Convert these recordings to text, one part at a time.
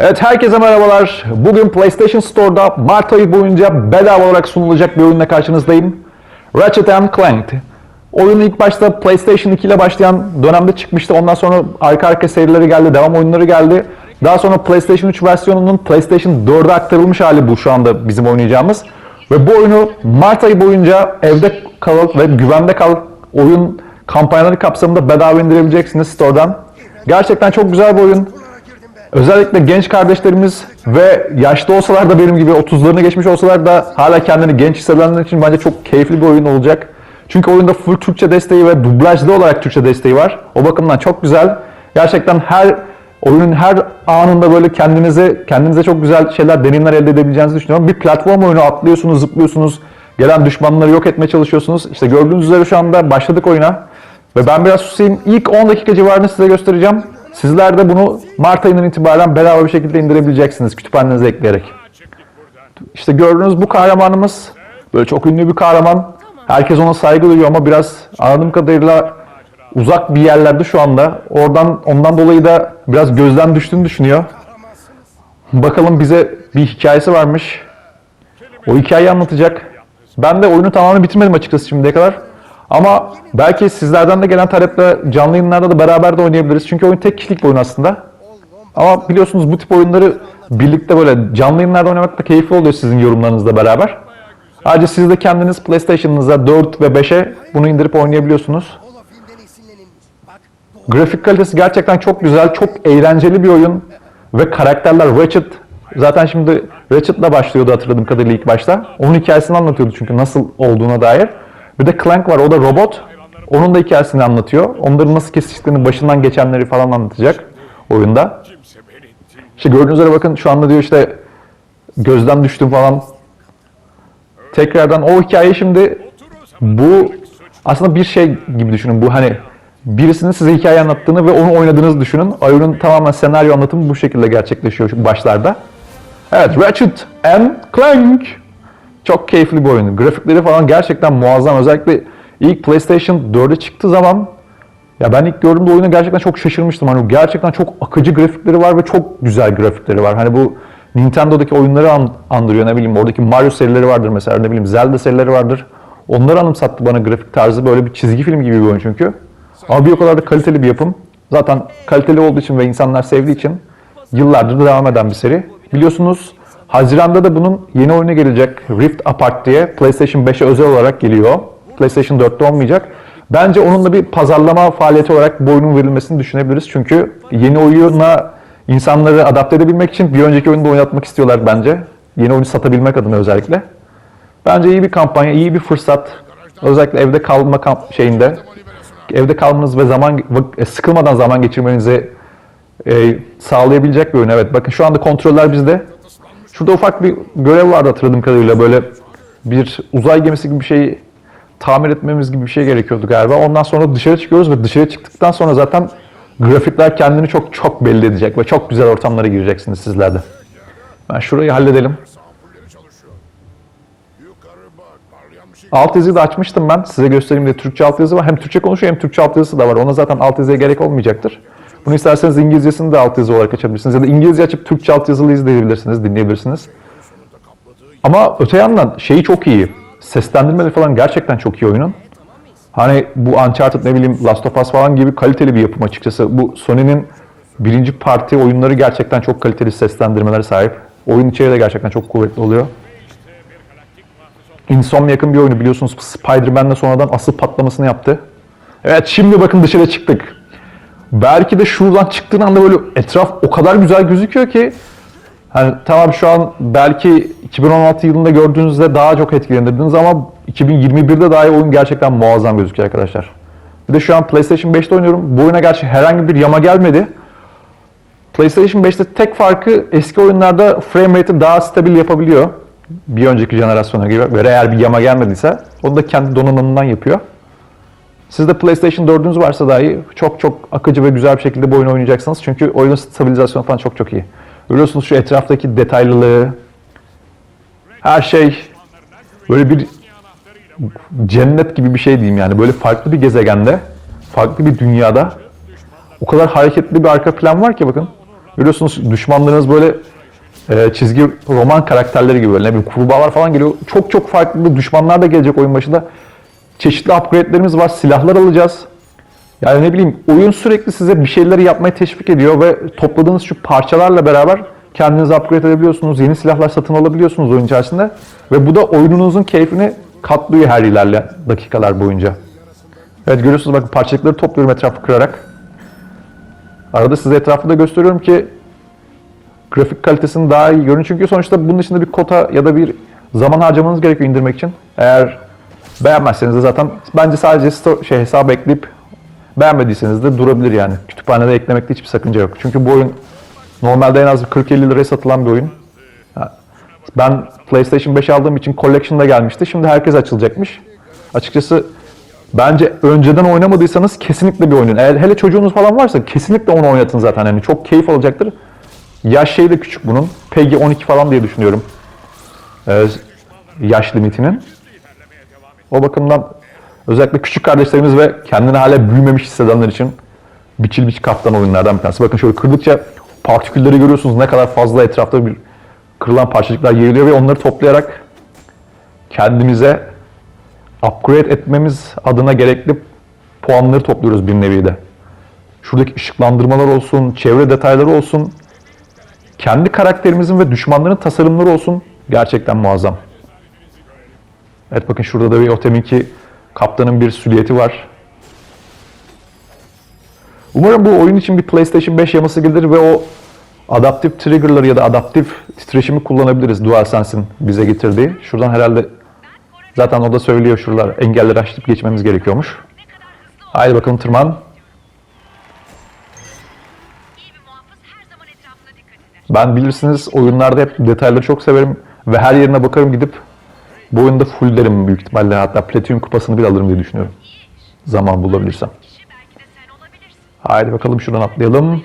Evet herkese merhabalar. Bugün PlayStation Store'da Mart ayı boyunca bedava olarak sunulacak bir oyunla karşınızdayım. Ratchet and Clank. Oyun ilk başta PlayStation 2 ile başlayan dönemde çıkmıştı. Ondan sonra arka arka serileri geldi, devam oyunları geldi. Daha sonra PlayStation 3 versiyonunun PlayStation 4'e aktarılmış hali bu şu anda bizim oynayacağımız. Ve bu oyunu Mart ayı boyunca evde kal ve güvende kal oyun kampanyaları kapsamında bedava indirebileceksiniz store'dan. Gerçekten çok güzel bir oyun. Özellikle genç kardeşlerimiz ve yaşlı olsalar da benim gibi 30'larını geçmiş olsalar da hala kendini genç hissedenler için bence çok keyifli bir oyun olacak. Çünkü oyunda full Türkçe desteği ve dublajlı olarak Türkçe desteği var. O bakımdan çok güzel. Gerçekten her oyunun her anında böyle kendinize kendinize çok güzel şeyler, deneyimler elde edebileceğinizi düşünüyorum. Bir platform oyunu atlıyorsunuz, zıplıyorsunuz, gelen düşmanları yok etmeye çalışıyorsunuz. İşte gördüğünüz üzere şu anda başladık oyuna. Ve ben biraz susayım. İlk 10 dakika civarını size göstereceğim. Sizler de bunu Mart ayından itibaren bedava bir şekilde indirebileceksiniz kütüphanenize ekleyerek. İşte gördüğünüz bu kahramanımız böyle çok ünlü bir kahraman. Herkes ona saygı duyuyor ama biraz anladığım kadarıyla uzak bir yerlerde şu anda. Oradan ondan dolayı da biraz gözden düştüğünü düşünüyor. Bakalım bize bir hikayesi varmış. O hikayeyi anlatacak. Ben de oyunu tamamen bitirmedim açıkçası şimdiye kadar. Ama belki sizlerden de gelen taleple canlı yayınlarda da beraber de oynayabiliriz. Çünkü oyun tek kişilik bir oyun aslında. Ama biliyorsunuz bu tip oyunları birlikte böyle canlı yayınlarda oynamak da keyifli oluyor sizin yorumlarınızla beraber. Ayrıca siz de kendiniz PlayStation'ınıza 4 ve 5'e bunu indirip oynayabiliyorsunuz. Grafik kalitesi gerçekten çok güzel, çok eğlenceli bir oyun. Ve karakterler Ratchet, zaten şimdi Ratchet'la başlıyordu hatırladığım kadarıyla ilk başta. Onun hikayesini anlatıyordu çünkü nasıl olduğuna dair. Bir de Clank var, o da robot. Onun da hikayesini anlatıyor. Onların nasıl kesiştiğini, başından geçenleri falan anlatacak oyunda. İşte gördüğünüz üzere bakın şu anda diyor işte gözden düştüm falan. Tekrardan o hikaye şimdi bu aslında bir şey gibi düşünün. Bu hani birisinin size hikaye anlattığını ve onu oynadığınızı düşünün. Oyunun tamamen senaryo anlatımı bu şekilde gerçekleşiyor başlarda. Evet, Ratchet and Clank. Çok keyifli bir oyun. Grafikleri falan gerçekten muazzam. Özellikle ilk PlayStation 4'e çıktığı zaman ya ben ilk gördüğümde oyunu gerçekten çok şaşırmıştım. Hani gerçekten çok akıcı grafikleri var ve çok güzel grafikleri var. Hani bu Nintendo'daki oyunları an- andırıyor ne bileyim. Oradaki Mario serileri vardır mesela ne bileyim Zelda serileri vardır. Onları anımsattı bana grafik tarzı. Böyle bir çizgi film gibi bir oyun çünkü. Ama bir o kadar da kaliteli bir yapım. Zaten kaliteli olduğu için ve insanlar sevdiği için yıllardır da devam eden bir seri. Biliyorsunuz Haziran'da da bunun yeni oyunu gelecek. Rift Apart diye PlayStation 5'e özel olarak geliyor. PlayStation 4'te olmayacak. Bence onun da bir pazarlama faaliyeti olarak bu oyunun verilmesini düşünebiliriz. Çünkü yeni oyuna insanları adapte edebilmek için bir önceki oyunu da oynatmak istiyorlar bence. Yeni oyunu satabilmek adına özellikle. Bence iyi bir kampanya, iyi bir fırsat. Özellikle evde kalma kamp şeyinde. Evde kalmanız ve zaman vak- sıkılmadan zaman geçirmenizi e, sağlayabilecek bir oyun. Evet bakın şu anda kontroller bizde. Şurada ufak bir görev vardı hatırladığım kadarıyla böyle bir uzay gemisi gibi bir şey tamir etmemiz gibi bir şey gerekiyordu galiba. Ondan sonra dışarı çıkıyoruz ve dışarı çıktıktan sonra zaten grafikler kendini çok çok belli edecek ve çok güzel ortamlara gireceksiniz sizler de. Ben şurayı halledelim. Alt yazıyı da açmıştım ben. Size göstereyim diye Türkçe alt yazı var. Hem Türkçe konuşuyor hem Türkçe alt yazısı da var. Ona zaten alt yazıya gerek olmayacaktır. Bunu isterseniz İngilizcesini de alt yazı olarak açabilirsiniz. Ya da İngilizce açıp Türkçe alt yazılı izleyebilirsiniz, dinleyebilirsiniz. Ama öte yandan şeyi çok iyi. Seslendirmeleri falan gerçekten çok iyi oyunun. Hani bu Uncharted ne bileyim Last of Us falan gibi kaliteli bir yapım açıkçası. Bu Sony'nin birinci parti oyunları gerçekten çok kaliteli seslendirmelere sahip. Oyun içeriği de gerçekten çok kuvvetli oluyor. Insomniac'ın bir oyunu biliyorsunuz Spider-Man'le sonradan asıl patlamasını yaptı. Evet şimdi bakın dışarı çıktık. Belki de şuradan çıktığın anda böyle etraf o kadar güzel gözüküyor ki Hani tamam şu an belki 2016 yılında gördüğünüzde daha çok etkilenirdiniz ama 2021'de dahi oyun gerçekten muazzam gözüküyor arkadaşlar. Bir de şu an PlayStation 5'te oynuyorum. Bu oyuna gerçi herhangi bir yama gelmedi. PlayStation 5'te tek farkı eski oyunlarda frame rate'i daha stabil yapabiliyor. Bir önceki jenerasyona göre ve eğer bir yama gelmediyse onu da kendi donanımından yapıyor. Sizde PlayStation 4'ünüz varsa dahi çok çok akıcı ve güzel bir şekilde bu oyunu oynayacaksınız. Çünkü oyunun stabilizasyonu falan çok çok iyi. Görüyorsunuz şu etraftaki detaylılığı, her şey böyle bir cennet gibi bir şey diyeyim yani. Böyle farklı bir gezegende, farklı bir dünyada o kadar hareketli bir arka plan var ki bakın. Görüyorsunuz düşmanlarınız böyle e, çizgi roman karakterleri gibi böyle ne bileyim kurbağalar falan geliyor. Çok çok farklı düşmanlar da gelecek oyun başında. Çeşitli upgrade'lerimiz var. Silahlar alacağız. Yani ne bileyim oyun sürekli size bir şeyleri yapmaya teşvik ediyor ve topladığınız şu parçalarla beraber kendinizi upgrade edebiliyorsunuz. Yeni silahlar satın alabiliyorsunuz oyun içerisinde. Ve bu da oyununuzun keyfini katlıyor her ilerleyen dakikalar boyunca. Evet görüyorsunuz bakın parçacıkları topluyorum etrafı kırarak. Arada size etrafı da gösteriyorum ki grafik kalitesini daha iyi görün. Çünkü sonuçta bunun içinde bir kota ya da bir zaman harcamanız gerekiyor indirmek için. Eğer beğenmezseniz de zaten bence sadece sto- şey hesabı ekleyip beğenmediyseniz de durabilir yani. Kütüphanede eklemekte hiçbir sakınca yok. Çünkü bu oyun normalde en az bir 40-50 liraya satılan bir oyun. Ben PlayStation 5 aldığım için Collection'da gelmişti. Şimdi herkes açılacakmış. Açıkçası bence önceden oynamadıysanız kesinlikle bir oynayın. Eğer hele çocuğunuz falan varsa kesinlikle onu oynatın zaten. Yani çok keyif alacaktır. Yaş şeyi de küçük bunun. PEGI 12 falan diye düşünüyorum. Ee, yaş limitinin. O bakımdan özellikle küçük kardeşlerimiz ve kendini hala büyümemiş hissedenler için biçil biçil kaptan oyunlardan bir tanesi. Bakın şöyle kırdıkça partikülleri görüyorsunuz ne kadar fazla etrafta bir kırılan parçacıklar yayılıyor ve onları toplayarak kendimize upgrade etmemiz adına gerekli puanları topluyoruz bir nevi de. Şuradaki ışıklandırmalar olsun, çevre detayları olsun, kendi karakterimizin ve düşmanların tasarımları olsun gerçekten muazzam. Evet bakın şurada da bir o kaptanın bir silüeti var. Umarım bu oyun için bir PlayStation 5 yaması gelir ve o adaptif trigger'ları ya da adaptif titreşimi kullanabiliriz DualSense'in bize getirdiği. Şuradan herhalde zaten o da söylüyor şuralar engelleri aşıp geçmemiz gerekiyormuş. Haydi bakalım tırman. Ben bilirsiniz oyunlarda hep detayları çok severim ve her yerine bakarım gidip bu oyunda full derim büyük ihtimalle hatta Platinum kupasını bile alırım diye düşünüyorum. Zaman bulabilirsem. Haydi bakalım şuradan atlayalım.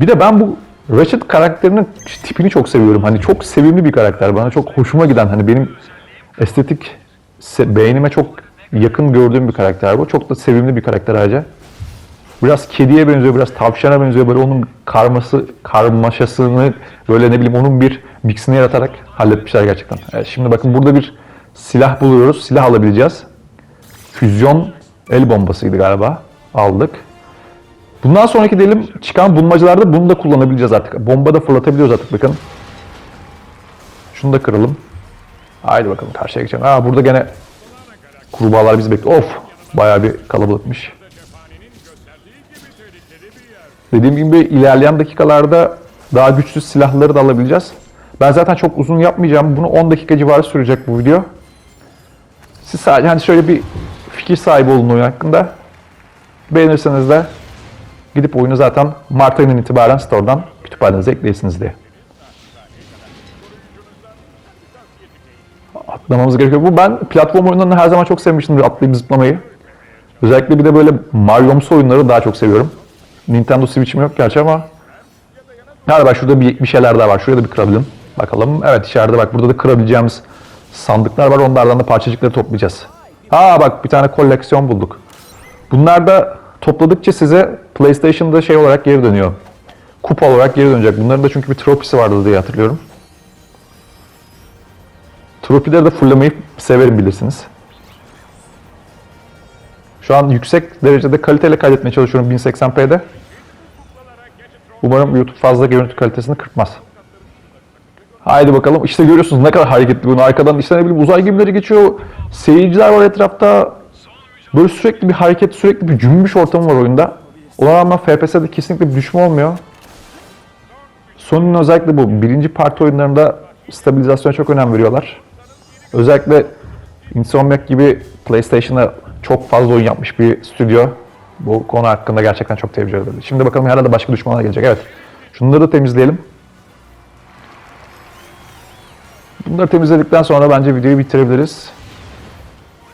Bir de ben bu Ratchet karakterinin tipini çok seviyorum. Hani çok sevimli bir karakter. Bana çok hoşuma giden hani benim estetik beğenime çok yakın gördüğüm bir karakter bu. Çok da sevimli bir karakter ayrıca. Biraz kediye benziyor, biraz tavşana benziyor. Böyle onun karması, karmaşasını böyle ne bileyim onun bir mixini yaratarak halletmişler gerçekten. Evet, şimdi bakın burada bir silah buluyoruz. Silah alabileceğiz. Füzyon el bombasıydı galiba. Aldık. Bundan sonraki diyelim çıkan bulmacalarda bunu da kullanabileceğiz artık. Bomba da fırlatabiliyoruz artık bakın. Şunu da kıralım. Haydi bakalım karşıya geçelim. Aa burada gene kurbağalar bizi bekliyor. Of! Bayağı bir kalabalıkmış. Dediğim gibi ilerleyen dakikalarda daha güçlü silahları da alabileceğiz. Ben zaten çok uzun yapmayacağım. Bunu 10 dakika civarı sürecek bu video. Siz sadece hani şöyle bir fikir sahibi olun oyun hakkında. Beğenirseniz de gidip oyunu zaten Mart ayından itibaren store'dan kütüphanenize ekleyirsiniz diye. Atlamamız gerekiyor. Bu ben platform oyunlarını her zaman çok sevmiştimdir atlayıp zıplamayı. Özellikle bir de böyle Mario'msu oyunları daha çok seviyorum. Nintendo Switch'im yok gerçi ama Galiba şurada bir, bir şeyler daha var. Şuraya da bir kırabilirim. Bakalım. Evet içeride bak burada da kırabileceğimiz sandıklar var. Onlardan da parçacıkları toplayacağız. Aa bak bir tane koleksiyon bulduk. Bunlar da topladıkça size PlayStation'da şey olarak geri dönüyor. Kupa olarak geri dönecek. Bunların da çünkü bir tropisi vardı diye hatırlıyorum. Tropileri de fulllemeyi severim bilirsiniz. Şu an yüksek derecede kaliteyle kaydetmeye çalışıyorum 1080p'de. Umarım YouTube fazla görüntü kalitesini kırpmaz. Haydi bakalım. İşte görüyorsunuz ne kadar hareketli bunu. Arkadan işte ne bileyim uzay gemileri geçiyor. Seyirciler var etrafta. Böyle sürekli bir hareket, sürekli bir cümbüş ortamı var oyunda. Ona rağmen FPS'de kesinlikle bir düşme olmuyor. Sony'nin özellikle bu birinci parti oyunlarında stabilizasyona çok önem veriyorlar. Özellikle Insomniac gibi PlayStation'a çok fazla oyun yapmış bir stüdyo. Bu konu hakkında gerçekten çok tebrik ederim. Şimdi bakalım herhalde başka düşmanlar gelecek. Evet. Şunları da temizleyelim. Bunları temizledikten sonra bence videoyu bitirebiliriz.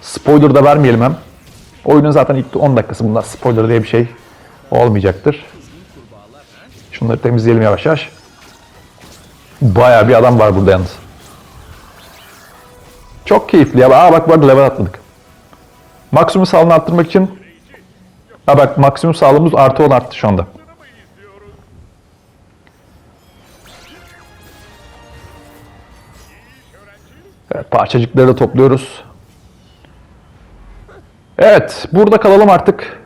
Spoiler da vermeyelim hem. Oyunun zaten ilk 10 dakikası bunlar. Spoiler diye bir şey olmayacaktır. Şunları temizleyelim yavaş yavaş. Bayağı bir adam var burada yalnız. Çok keyifli ya. Aa bak bu arada level atladık. Maksimum sağlığını arttırmak için Ha bak maksimum sağlığımız artı 10 arttı şu anda. Evet, parçacıkları da topluyoruz. Evet, burada kalalım artık.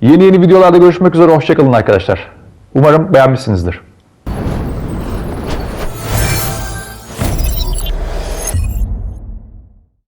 Yeni yeni videolarda görüşmek üzere. Hoşçakalın arkadaşlar. Umarım beğenmişsinizdir.